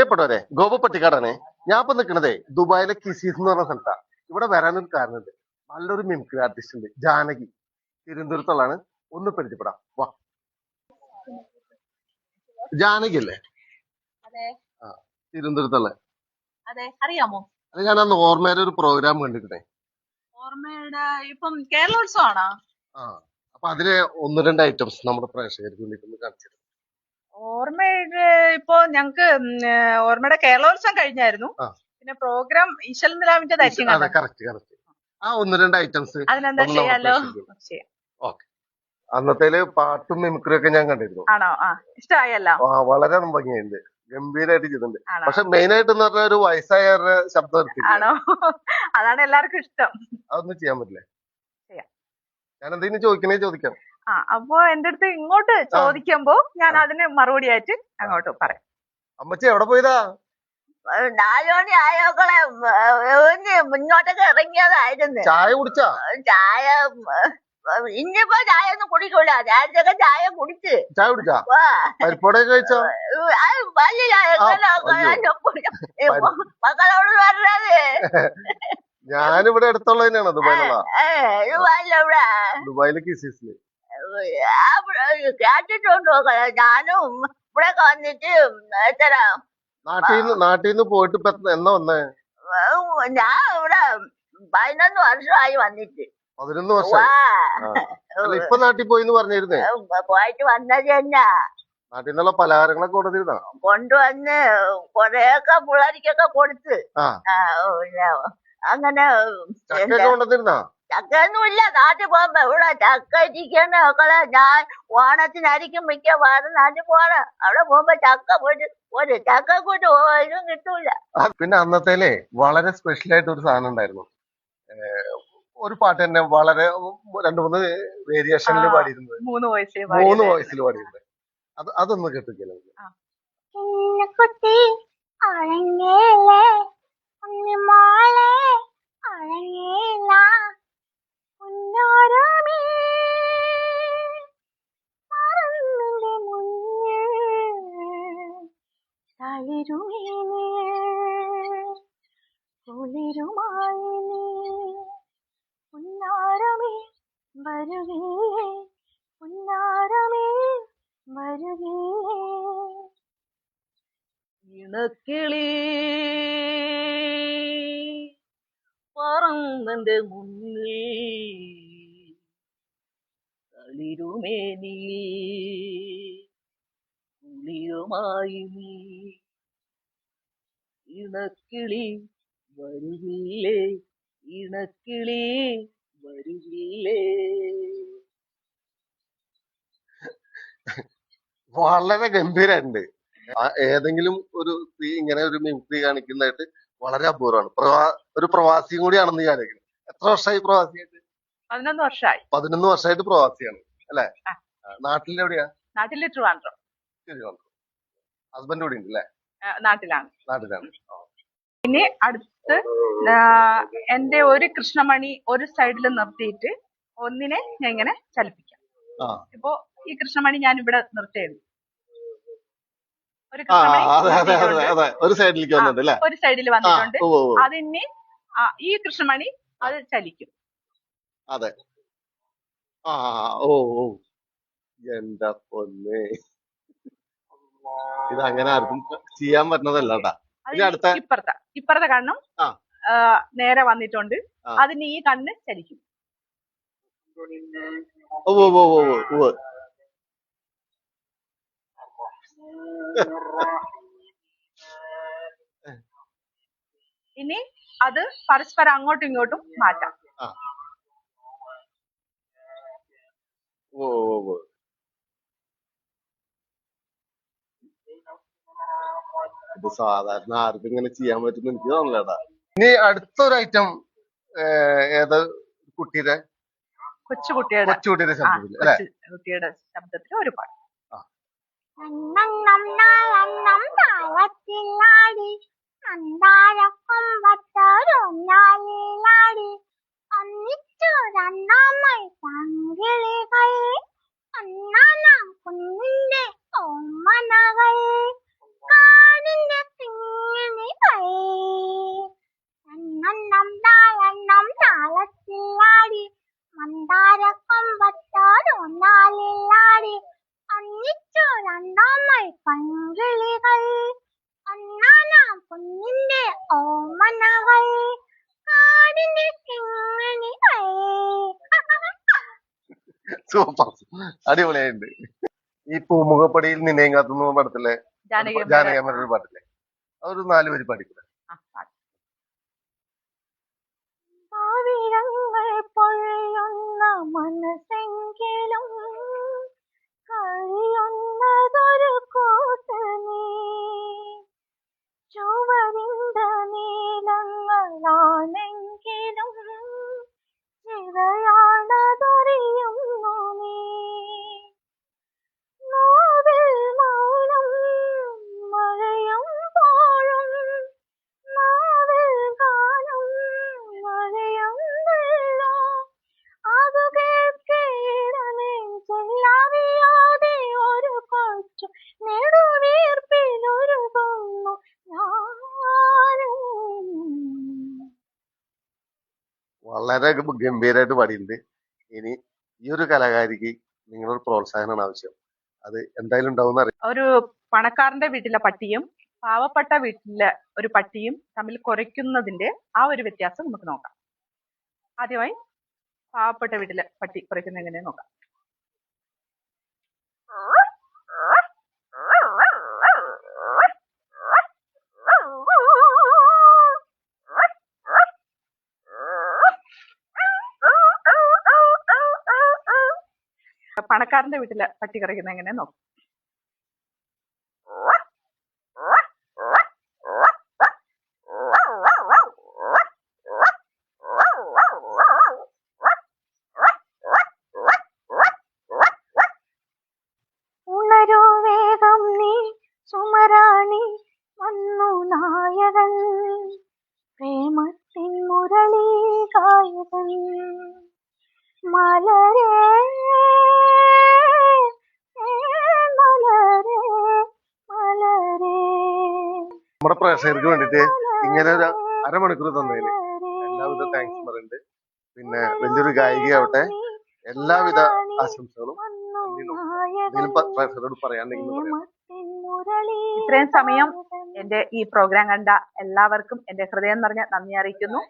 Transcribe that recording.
പ്രിയപ്പെട്ടവരെ ഗോപ പട്ടിക്കാടാണ് ഞാൻ ഇപ്പൊ നിൽക്കണതേ ദുബായിലെ കിസീസ് എന്ന് പറഞ്ഞ സ്ഥലത്താ. ഇവിടെ വരാനൊരു കാരണമുണ്ട്. നല്ലൊരു മിമിക്രി ആർട്ടിസ്റ്റ് ഉണ്ട്. ജാനകി. തിരുവനന്തപുരത്തുള്ളതാണ്. ഒന്ന് പരിചയപ്പെടാം. വാ. ജാനകി അല്ലേ? അതെ. തിരുവനന്തപുരത്തുള്ള. അതെ. അറിയാമോ? അത് ഞാൻ അന്ന് ഓർമ്മയുടെ ഒരു പ്രോഗ്രാം കണ്ടിട്ടേ ഓർമ്മയുടെ ഇപ്പം കേരളോത്സവമാണോ? ആ അപ്പൊ അതിലെ ഒന്ന് രണ്ട് ഐറ്റംസ് നമ്മുടെ പ്രേക്ഷകർക്ക് വേണ്ടിയിട്ട് ഒന്ന് കാണിച്ചത് ഓർമ്മയുടെ ഇപ്പൊ ഞങ്ങക്ക് ഓർമ്മയുടെ കേരളോത്സവം കഴിഞ്ഞായിരുന്നു. പിന്നെ പ്രോഗ്രാം ഈശ്വൽ നിലാവിന്റെ ആ ഒന്ന് രണ്ട് ഐറ്റംസ് അതിനെന്താ ചെയ്യാലോ? അന്നത്തേൽ പാട്ടും മിമിക്രിയൊക്കെ ഞാൻ കണ്ടിരുന്നു. ആണോ? ആ ഇഷ്ടമായല്ലോ. ആ വളരെ ഭംഗിയുണ്ട്. ഗംഭീരമായിട്ട് ചെയ്തിട്ടുണ്ട്. പക്ഷെ മെയിൻ ആയിട്ട് എന്ന് പറഞ്ഞാൽ ഒരു വയസ്സായവരുടെ ശബ്ദം ആണോ? അതാണ് എല്ലാവർക്കും ഇഷ്ടം. അതൊന്നും ചെയ്യാൻ പറ്റില്ല. ഞാൻ എന്തെങ്കിലും ചോദിക്കണേ ചോദിക്കാം. ആ അപ്പൊ എന്റെ അടുത്ത് ഇങ്ങോട്ട് ചോദിക്കുമ്പോ ഞാൻ. അതിന് മറുപടി ആയിട്ട് അങ്ങോട്ട് പറയാം. അമ്മച്ചി എവിടെ പോയതാ? നാലുമണി ആയോക്കളെ മുന്നോട്ടൊക്കെ ഇറങ്ങിയതായിരുന്നു. ചായ കുടിച്ചാ? ചായ ഇന്നിപ്പോ ചായ ഒന്നും കുടിക്കൂല. രാജ്യൊക്കെ ചായ കുടിച്ച്. ചായ കുടിച്ചാ. പരിപ്പോടെ കഴിച്ചോ? മക്കളോട് പറഞ്ഞത്. ഞാനിവിടെ അടുത്തുള്ളതിനാണ് ദുബായിലുള്ള. ഏ ഇത് ഇവിടെ കേട്ടിട്ടുണ്ട്. ഞാനും ഇവിടെയൊക്കെ വന്നിട്ട് എത്ര നാട്ടിൽ നാട്ടിൽ നിന്ന് പോയിട്ട് ഇപ്പൊ എന്നാ വന്നേ? ഞാൻ ഇവിടെ പതിനൊന്ന് വർഷമായി വന്നിട്ട് പതിനൊന്ന് വർഷം ഇപ്പൊ നാട്ടിൽ പോയിന്ന് പറഞ്ഞിരുന്നേ? പോയിട്ട് വന്നത് തന്നെ നാട്ടിൽ നിന്നുള്ള പലഹാരങ്ങളൊക്കെ കൊടുത്തിരുന്നോ കൊണ്ടുവന്ന് കൊറേയൊക്കെ പിള്ളേർക്കൊക്കെ കൊടുത്ത്. അങ്ങനെ കൊണ്ടുവന്നിരുന്നാ? ചക്കയൊന്നുമില്ല നാട്ടിൽ പോകുമ്പോ ഇവിടെ ചക്ക ഇരിക്കുന്ന മക്കളെ ഞാൻ ഓണത്തിനായിരിക്കും മിക്കവാറും നാട്ടിൽ പോണ. അവിടെ പോകുമ്പോ ചക്ക പോയിട്ട് ഒരു ചക്ക കൂട്ട് ഇതും കിട്ടൂല. ആ, പിന്നെ അന്നത്തേലേ വളരെ സ്പെഷ്യൽ ആയിട്ട് ഒരു സാധനം ഉണ്ടായിരുന്നു. ഒരു പാട്ട് തന്നെ വളരെ രണ്ടു മൂന്ന് വേരിയേഷനിൽ പാടിയിരുന്നു. പാടിയിരുന്നത് മൂന്ന് വയസ്സിൽ മൂന്ന് വോയിസിൽ പാടിയിരുന്നത് അത് അതൊന്ന് കേട്ടിട്ടില്ല കുട്ടി വരുകേ ഉന്നാരമേ വരുകേ ഇണക്കിളി പറന്നെന്റെ മുന്നിൽ തളിരുമേനി കുളിയുമായി നീ ഇണക്കിളി വരുകില്ലേ ഇണക്കിളി വരുകില്ലേ വളരെ ഗംഭീരമുണ്ട്. ഏതെങ്കിലും ഒരു സ്ത്രീ ഇങ്ങനെ ഒരു മിമിക്രി കാണിക്കുന്നതായിട്ട് വളരെ അപൂർവമാണ്. പ്രവാ ഒരു പ്രവാസിയും കൂടിയാണെന്ന് ഞാൻ ആലോചിക്കുന്നു എത്ര വർഷമായി പ്രവാസിയായിട്ട്? പതിനൊന്ന് വർഷമായി. പതിനൊന്ന് വർഷമായിട്ട് പ്രവാസിയാണ് അല്ലെ? നാട്ടിൽ നാട്ടിലെവിടെയാ നാട്ടിലെ ട്രിവാൻഡ്രം തിരുവനന്തപുരം. ഹസ്ബൻഡ് കൂടി ഉണ്ട് അല്ലെ നാട്ടിലാണ്. നാട്ടിലാണ്. ഇനി അടുത്ത് എന്റെ ഒരു കൃഷ്ണമണി ഒരു സൈഡിൽ നിർത്തിയിട്ട് ഒന്നിനെ ഞാൻ ഇങ്ങനെ ചലിപ്പിക്കാം. ഇപ്പോ ഈ കൃഷ്ണമണി ഞാൻ ഇവിടെ നിർത്തിയിരുന്നു ഒരു സൈഡിലേക്ക് വന്നിട്ടുണ്ട് ഒരു സൈഡിൽ വന്നിട്ടുണ്ട്. അതിന് ഈ കൃഷ്ണമണി അത് ചലിക്കും. അതെ. ആ ഓ ഓ. എന്റെ പൊന്നെ. ഇത് അങ്ങനെ ആർക്കും ചെയ്യാൻ പറ്റുന്നതല്ല കേട്ടാ അടുത്ത- ഇപ്പുറത്തെ ഇപ്പുറത്തെ കണ്ണും നേരെ വന്നിട്ടുണ്ട്. അതിന് ഈ കണ്ണ് ചലിക്കും. ഇനി അത് പരസ്പരം അങ്ങോട്ടും ഇങ്ങോട്ടും മാറ്റാം. ഓ ഓ ഓ ഇത് സാധാരണ ആർക്കും ഇങ്ങനെ ചെയ്യാൻ പറ്റുന്ന എനിക്ക് തോന്നില്ലടാ ഇനി അടുത്തൊരു ഐറ്റം ഏത് കുട്ടിയുടെ? കൊച്ചുകുട്ടിയുടെ. കൊച്ചുകുട്ടിയുടെ ശബ്ദത്തിൽ അല്ലെ? കുട്ടിയുടെ ശബ്ദത്തിൽ ഒരു പാട്ട് നന്നം നന്ദാരക്കൊമ്പത്തൊരുഞ്ഞാലിലാടി സൂപ്പർ. അടിപൊളിയായിട്ടുണ്ട്. ഈ പൂമുഖപ്പടിയിൽ നിന്നെയും കാത്തുന്ന പടത്തിലെ ജാനകി ജാനകമ്മയുടെ ഒരു പാട്ടില്ലേ? അതൊരു നാല് വരി പാടിക്കൂടെ? ആ, വളരെ ഗംഭീരമായിട്ട് പാടിയിട്ടുണ്ട്. ഇനി ഈ ഒരു കലാകാരിക്ക് നിങ്ങളൊരു പ്രോത്സാഹനമാണ് ആവശ്യം. അത് എന്തായാലും ഉണ്ടാവും ഒരു പണക്കാരന്റെ വീട്ടിലെ പട്ടിയും പാവപ്പെട്ട വീട്ടിലെ ഒരു പട്ടിയും തമ്മിൽ കുറയ്ക്കുന്നതിന്റെ ആ ഒരു വ്യത്യാസം നമുക്ക് നോക്കാം. ആദ്യമായി പാവപ്പെട്ട വീട്ടിലെ പട്ടി കുറയ്ക്കുന്ന എങ്ങനെ നോക്കാം. പണക്കാരന്റെ വീട്ടിലെ പട്ടി കറിക്കുന്ന എങ്ങനെ നോക്കാം. ഉണരൂ വേഗം നീ നായകൻ. പ്രേമത്തിൻ മലരേ നമ്മുടെ പ്രേക്ഷകർക്ക് വേണ്ടിയിട്ട് ഇങ്ങനെ ഒരു അരമണിക്കൂർ തന്നതിന് എല്ലാവിധ താങ്ക്സ് പറയുന്നുണ്ട്. പിന്നെ വലിയൊരു ഗായികയാവട്ടെ എല്ലാവിധ ആശംസകളും പ്രേക്ഷകരോട് പറയാണ്ടെങ്കിൽ പറയാം. ഇത്രയും സമയം എന്റെ ഈ പ്രോഗ്രാം കണ്ട എല്ലാവർക്കും എന്റെ ഹൃദയം നിറഞ്ഞ നന്ദി അറിയിക്കുന്നു.